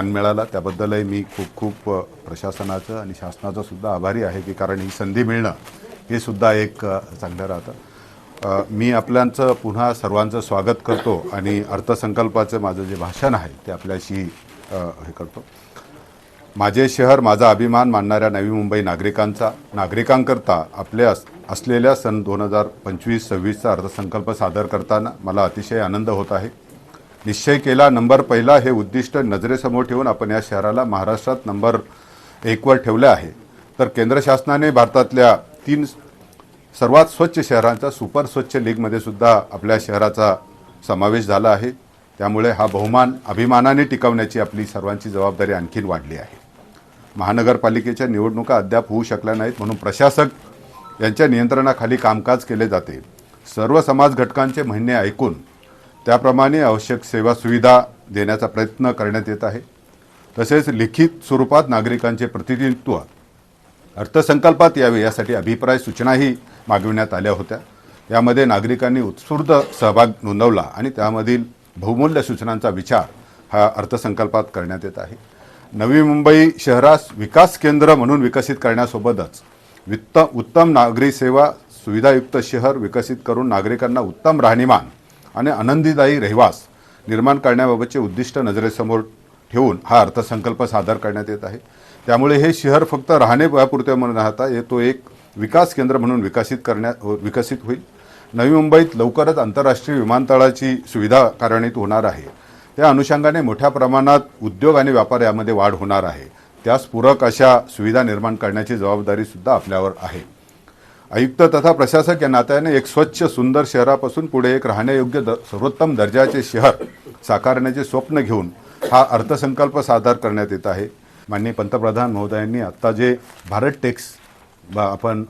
मान मिळाला. त्याबद्दलही मी खूप खूप प्रशासनाचं आणि शासनाचं सुद्धा आभारी आहे की कारण ही संधी मिळणं हे सुद्धा एक चांगलं राहतं. मी आपल्यांचं पुन्हा सर्वांचं स्वागत करतो आणि अर्थसंकल्पाचं माझं जे भाषण आहे ते आपल्याशी हे करतो. माझे शहर माझा अभिमान मानणाऱ्या नवी मुंबई नागरिकांचा नागरिकांकरता आपले अस असलेल्या सन दोन हजार पंचवीस सव्वीसचा अर्थसंकल्प सादर करताना मला अतिशय आनंद होत आहे. निश्चय केला. नंबर पहिला हे उद्दिष्ट नजरेसमोर ठेवून आपण या शहराला महाराष्ट्रात नंबर एकवर ठेवले आहे. तर केंद्र शासनाने भारतातल्या तीन सर्वात स्वच्छ शहरांचा सुपर स्वच्छ लीगमध्ये सुद्धा आपल्या शहराचा समावेश झाला आहे. त्यामुळे हा बहुमान अभिमानाने टिकवण्याची आपली सर्वांची जबाबदारी आणखीन वाढली आहे. महानगरपालिकेच्या निवडणुका अद्याप होऊ शकल्या नाहीत म्हणून प्रशासक यांच्या नियंत्रणाखाली कामकाज केले जाते. सर्व समाज घटकांचे म्हणणे ऐकून त्याप्रमाणे आवश्यक सेवा सुविधा देण्याचा प्रयत्न करण्यात येत आहे. तसेच लिखित स्वरूपात नागरिकांचे प्रतिनिधित्व अर्थसंकल्पात यावे यासाठी अभिप्राय सूचनाही मागविण्यात आल्या होत्या. यामध्ये नागरिकांनी उत्स्फूर्त सहभाग नोंदवला आणि त्यामधील बहुमूल्य सूचनांचा विचार हा अर्थसंकल्पात करण्यात येत आहे. नवी मुंबई शहरास विकास केंद्र म्हणून विकसित करण्यासोबतच वित्त उत्तम नागरी सेवा सुविधायुक्त शहर विकसित करून नागरिकांना उत्तम राहणीमान आणि आनंदीदायी रहिवास निर्माण करण्याबाबतचे उद्दिष्ट नजरेसमोर ठेवून हा अर्थसंकल्प सादर करण्यात येत आहे. त्यामुळे हे शहर फक्त राहणे पुरते म्हणून राहता येतो तो एक विकास केंद्र म्हणून विकसित करण्यात विकसित होईल. नवी मुंबईत लवकरच आंतरराष्ट्रीय विमानतळाची सुविधा कार्यान्वित होणार आहे. त्या अनुषंगाने मोठ्या प्रमाणात उद्योग आणि व्यापार यामध्ये वाढ होणार आहे. त्यास पूरक अशा सुविधा निर्माण करण्याची जबाबदारीसुद्धा आपल्यावर आहे. आयुक्त तथा प्रशासक या नात्याने एक स्वच्छ सुंदर शहरापासून पुढे एक राहण्यायोग्य द सर्वोत्तम दर्जाचे शहर साकारण्याचे स्वप्न घेऊन हा अर्थसंकल्प सादर करण्यात येत आहे. माननीय पंतप्रधान महोदयांनी आत्ता जे भारत टेक्स बा आपण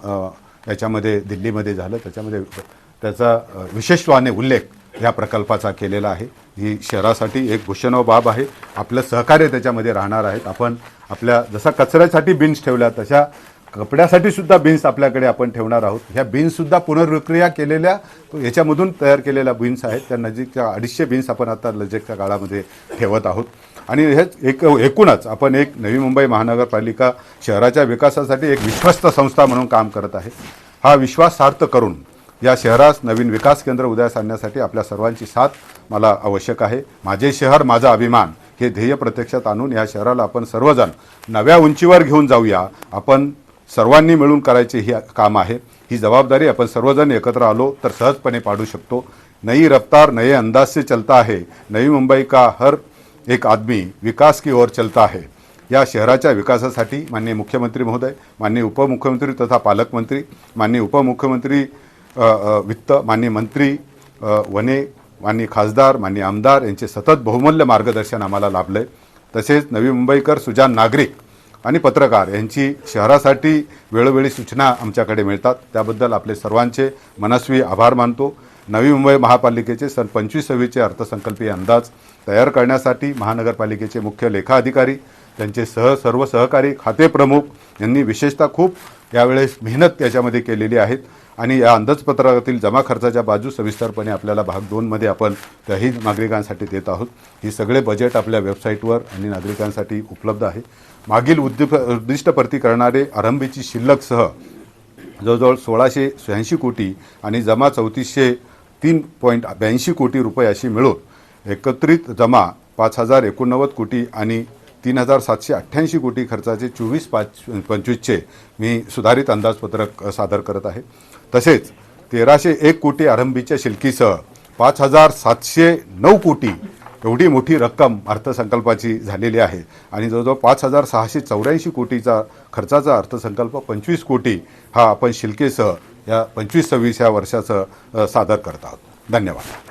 याच्यामध्ये दिल्लीमध्ये झालं त्याच्यामध्ये त्याचा विशेषत्वाने उल्लेख या प्रकल्पाचा केलेला आहे. ही शहरासाठी एक भूषणाव बाब आहे. आपलं सहकार्य त्याच्यामध्ये राहणार आहेत. आपण आपल्या जसा कचऱ्यासाठी बिन्स ठेवल्या तशा कपड्यासाठी सुद्धा बिन्स आपल्याकडे आपण ठेवणार आहोत. ह्या बीन्ससुद्धा पुनर्विक्रिया केलेल्या याच्यामधून तयार केलेल्या बिन्स आहेत. त्या नजीकच्या अडीचशे बिन्स आपण आता नजीकच्या काळामध्ये ठेवत आहोत. आणि हेच एक एकूणच आपण एक नवी मुंबई महानगरपालिका शहराच्या विकासासाठी एक विश्वस्त संस्था म्हणून काम करत आहे. हा विश्वास सार्थ करून या शहरास नवीन विकास केंद्र उदयास आणण्यासाठी आपल्या सर्वांची साथ मला आवश्यक आहे. माझे शहर माझा अभिमान हे ध्येय प्रत्यक्षात आणून या शहराला आपण सर्वजण नव्या उंचीवर घेऊन जाऊया. आपण सर्वांनी मिळून करायचे ही काम आहे. ही जबाबदारी आपण सर्वजण एकत्र आलो तर सहजपणे पाडू शकतो. नई रफ्तार नए अंदाज से चलता है. नवी मुंबई का हर एक आदमी विकास की ओर चलता है. या शहराच्या विकासासाठी माननीय मुख्यमंत्री महोदय माननीय उपमुख्यमंत्री तथा पालकमंत्री माननीय उपमुख्यमंत्री वित्त माननीय मंत्री वने माननीय खासदार माननीय आमदार यांचे सतत बहुमूल्य मार्गदर्शन आम्हाला लाभले तसेच नवी मुंबईकर सुजान नागरिक आणि पत्रकार यांची शहरासाठी वेळोवेळी सूचना आमच्याकडे मिळतात. त्याबद्दल आपले सर्वांचे मनस्वी आभार मानतो. नवी मुंबई महापालिकेचे सन पंचवीस सव्वीसचे अर्थसंकल्पीय अंदाज तयार करण्यासाठी महानगरपालिकेचे मुख्य लेखा अधिकारी त्यांचे सह सर्व सहकारी खाते प्रमुख यांनी विशेषतः खूप यावेळेस मेहनत याच्यामध्ये केलेली आहेत आणि या अंदाजपत्रकातील जमा खर्चाच्या बाजू सविस्तरपणे आपल्याला भाग दोनमध्ये आपण त्याही नागरिकांसाठी देत आहोत. ही सगळे बजेट आपल्या वेबसाईटवर आणि नागरिकांसाठी उपलब्ध आहे. मागील उद्दीप उद्दिष्टपूर्ती करणारे आरंभीची शिल्लकसह जवळजवळ सोळाशे शहाऐंशी कोटी आणि जमा चौतीसशे तीन पॉईंट ब्याऐंशी कोटी रुपये अशी मिळून एकत्रित जमा पाच हजार एकोणनव्वद कोटी आणि तीन हजार सातशे अठ्ठ्याऐंशी कोटी खर्चाचे चोवीस पाच पंचवीसचे मी सुधारित अंदाजपत्रक सादर करत आहे. तसेच तेराशे एक कोटी आरंभीच्या शिल्कीसह पाच हजार सातशे नऊ कोटी एवढी मोठी रक्कम अर्थसंकल्पाची झालेली आहे. आणि जवळजवळ पाच हजार सहाशे चौऱ्याऐंशी कोटीचा खर्चाचा अर्थसंकल्प पंचवीस कोटी हा आपण शिल्केसह या पंचवीस सव्वीस या वर्षाचं सादर करत आहोत. धन्यवाद.